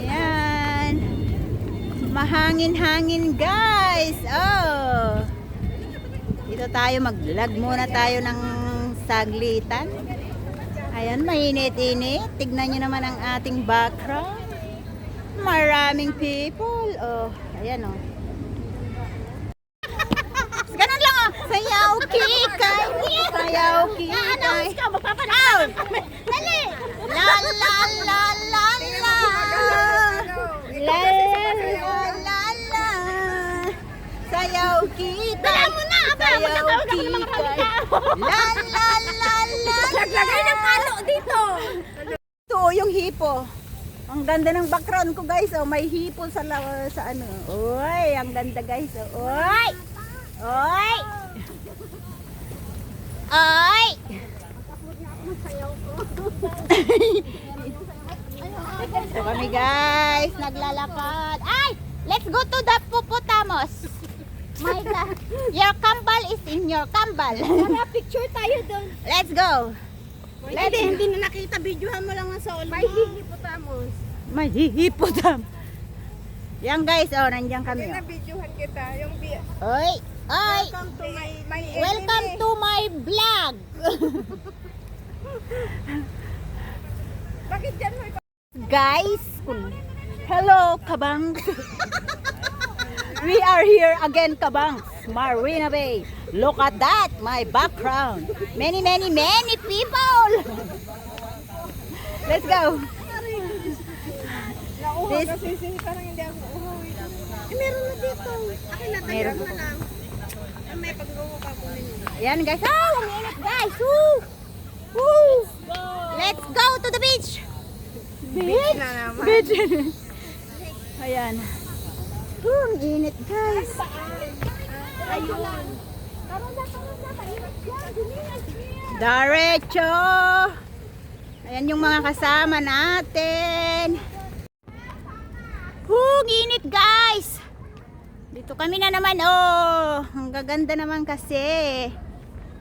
Ayan. Mahangin-hangin guys. Oh. Dito tayo mag-vlog muna tayo ng saglitan. Ayan, mainit-init. Tignan nyo naman ang ating background. Maraming people. Oh, ayan oh. Ganun lang oh. Sayaw kikay. Sayaw kikay. ka, magpapanaw. Dali. La la la la la. La la la. Sayaw kita. Dala mo na, aba. Magkakaroon ako ng mga. La la la la. Laglagay ng kalo dito. Ito oh, yung hipo. Ang ganda ng background ko guys. Oh, may hipo sa sa ano. Oy, ang ganda guys. Oh. Oy. Oy. Oy. Ito kami guys, naglalakad. Ay, let's go to the Puputamos. My God. Your kambal is in your kambal. Para picture tayo doon. Let's go. Hindi, hindi na nakita. Videohan mo lang ang sa ulo. May hihipotamos. May hihipotam. Yan guys, oh, nandiyan kami. Oh. Videohan kita. Yung bi- Oy, oy. Welcome to my, my Welcome to my vlog. Bakit dyan mo guys, hello Kabang. We are here again, Kabang. Marina Bay. Look at that, my background. Many, many, many people. Let's go. Nauha kasi parang hindi ako uhuwi. Eh, meron na dito. Akin na, tayo mo lang. Ah, May pag-uho pa po ninyo. Ayan guys. Oh, ang init guys. Woo! Woo! Let's go to the beach. Beach? na naman. Beach. Ayan. Oh, ang init guys. Ayun. Diretso. Ayan yung mga kasama natin. Hug, init guys. Dito kami na naman. Oh, ang gaganda naman kasi.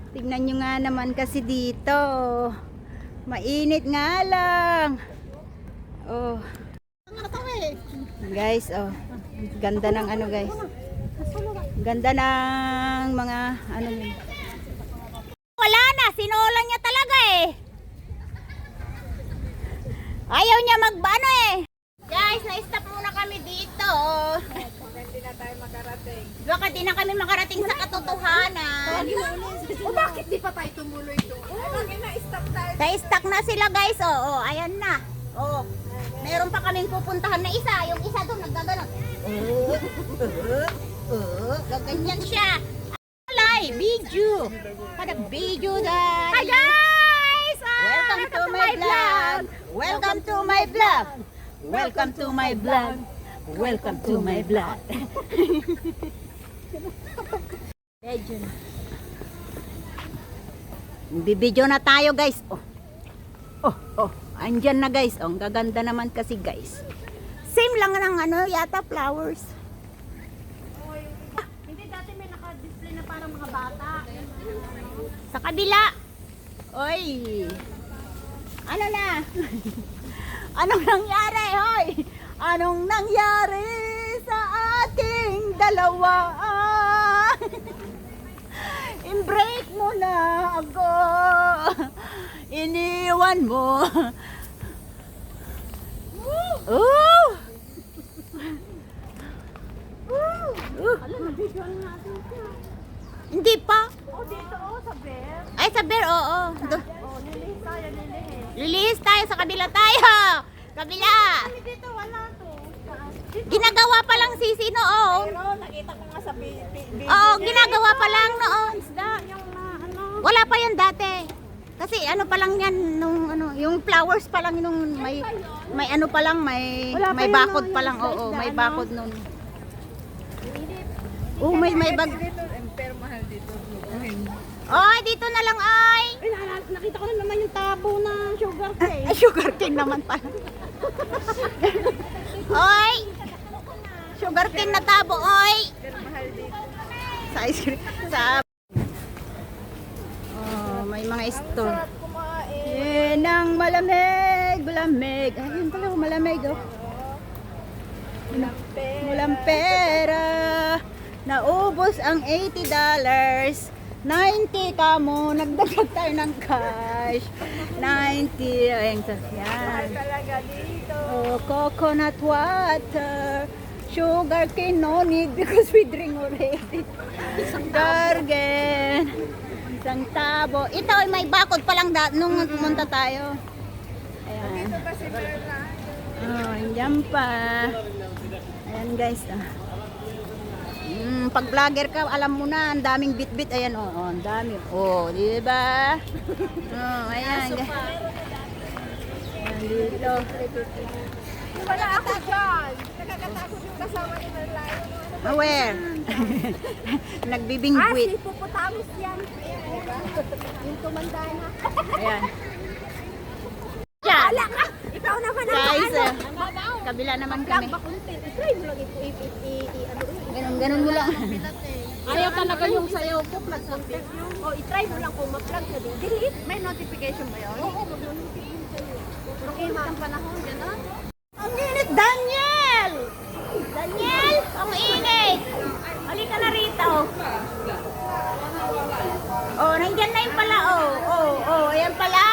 Tignan nyo nga naman kasi dito. Mainit nga lang. Oh. Guys, oh. Ganda ng ano guys. Ganda ng mga ano yun. Wala na, sinulan niya talaga eh. Ayaw niya magbano eh. Guys, na-stop muna kami dito. Hindi na tayo makarating. Baka di na kami makarating sa katotohanan. O bakit di pa tayo tumuloy doon? Ay, bakit na-stop tayo? Na-stuck na sila guys. Oh, oh, ayan na. Oh. Meron pa kaming pupuntahan na isa. Yung isa doon naggaganon. Oh, oh, oh, gaganyan siya. Alay, video. Kada video dahil. Hi guys! Ah, Welcome to my vlog. Welcome to my vlog. Welcome to my vlog. Welcome to my vlog. Legend. Bibidyo na tayo guys. Oh. Oh, oh. Andyan na guys. Oh, ang gaganda naman kasi guys. Same lang ng ano yata flowers. Hindi, dati may naka-display na parang mga bata. Sa kabila. Oy. Ano na? Anong nangyari, hoy? Anong nangyari sa ating dalawa? I-break mo na ako. Iniwan mo. Ooh! Ooh! Hindi pa. Oh, dito oh, sa bear. Ay, sa bear, oo. Oh, nilihis. Release tayo sa kabila tayo. Kabila. Dito, wala to. Ginagawa pa lang si sino, oo. Pero nakita ko nga sa video. Oo, ginagawa pa lang noon. Na, ano. Wala pa yan dati. Kasi ano pa lang yan nung ano, yung flowers pa lang nung may may ano pa lang, may Wala may bakod noon, pa lang. Oo, may ano? bakod nun. Oh, may may bag. Dito, pero mahal dito. Oy, dito na lang ay. Ay, na- nakita ko na naman yung tabo ng sugar cane. Ay, sugar cane naman pala. oy! Sugar cane na tabo, oy! Sa ice cream. Sa... Oh, may mga store. Yan ang malamig. malamig. Ayun pala, malamig oh. Walang pera. Naubos ang 80 dollars. 90 ka mo. Nagdagdag tayo ng cash. 90. Ayun, so, yan. Talaga dito. Oh, coconut water. Sugar cane, no need because we drink already. Gargen. Isang tabo. Ito ay may bakod pa lang da- nung pumunta tayo. Ayan. Ito kasi. Oh, andyan pa. Ayan guys. Ah. Mm, pag vlogger ka, alam mo na, ang daming bit-bit. Ayan, oh, oh, ang dami. Oh, di ba? Oh, ayan. Ayan dito. Wala ako dyan. Nakakatakot yung kasama ni Merlay. Ah, Where? Nagbibingwit. Hippopotamus yan. Yung tumanda na. Ayan. Yan. Ikaw naman ang Guys, ano. Ah, kabila naman kami. Ano. Ganun, ganun mo lang. Ayaw talaga yung sayaw ko. Plug content. O, i-try mo lang kung ma-plug na din. Delete. May notification ba yun? Oo, mag-notification sa'yo. Pero ang panahon dyan, ha? Ang init, Daniel! Daniel, ang init! Halika na rito. Oh, nandyan na yung pala, oh, ayan pala.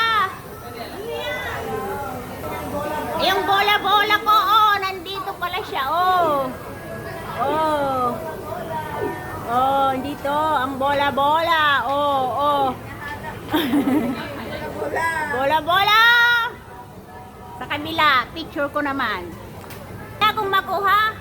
Yung bola-bola ko, oh, nandito pala siya, oh. Oh. Oh, dito, ang bola-bola. Oh, oh. Bola-bola! Sa kabila, picture ko naman. Kaya kung makuha,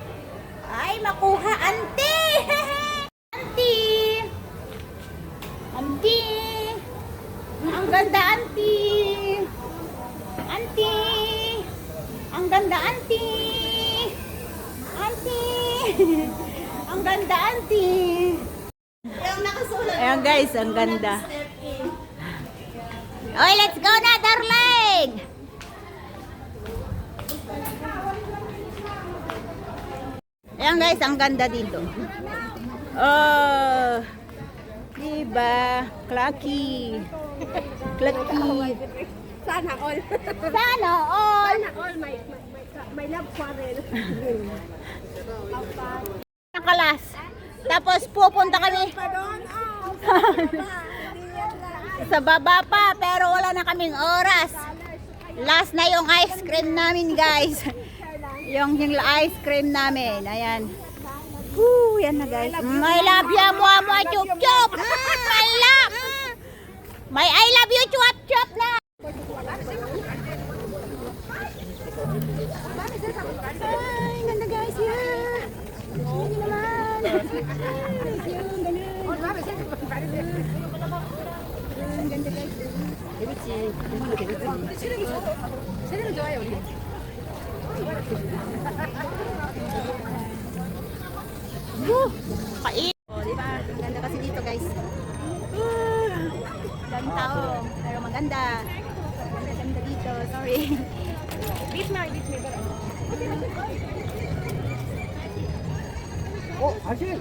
ang ganda, ante! Ayan guys, ang ganda. Okay, let's go na, darling! Ayan guys, ang ganda dito. Oh, diba? Clucky. Clucky. Sana all. Sana all. Sana all. May, may, may, may love quarrel. Nakalas. Tapos pupunta kami sa baba pa, pero wala na kaming oras. Last na yung ice cream namin, guys. yung yung ice cream namin. Ayan. Woo, yan na guys. Love you, mua mua chup chup. Mm, I love. Mm. May I love you chup chup na. Ay, ganda guys. Yeah. Yan naman. Ang ganda guys. Woo! Kain! Oh, di ba? Ang ganda kasi dito, guys. Ah, Daming tao, pero maganda. Maganda ganda dito, sorry. Beat na, beat me. 어, 다시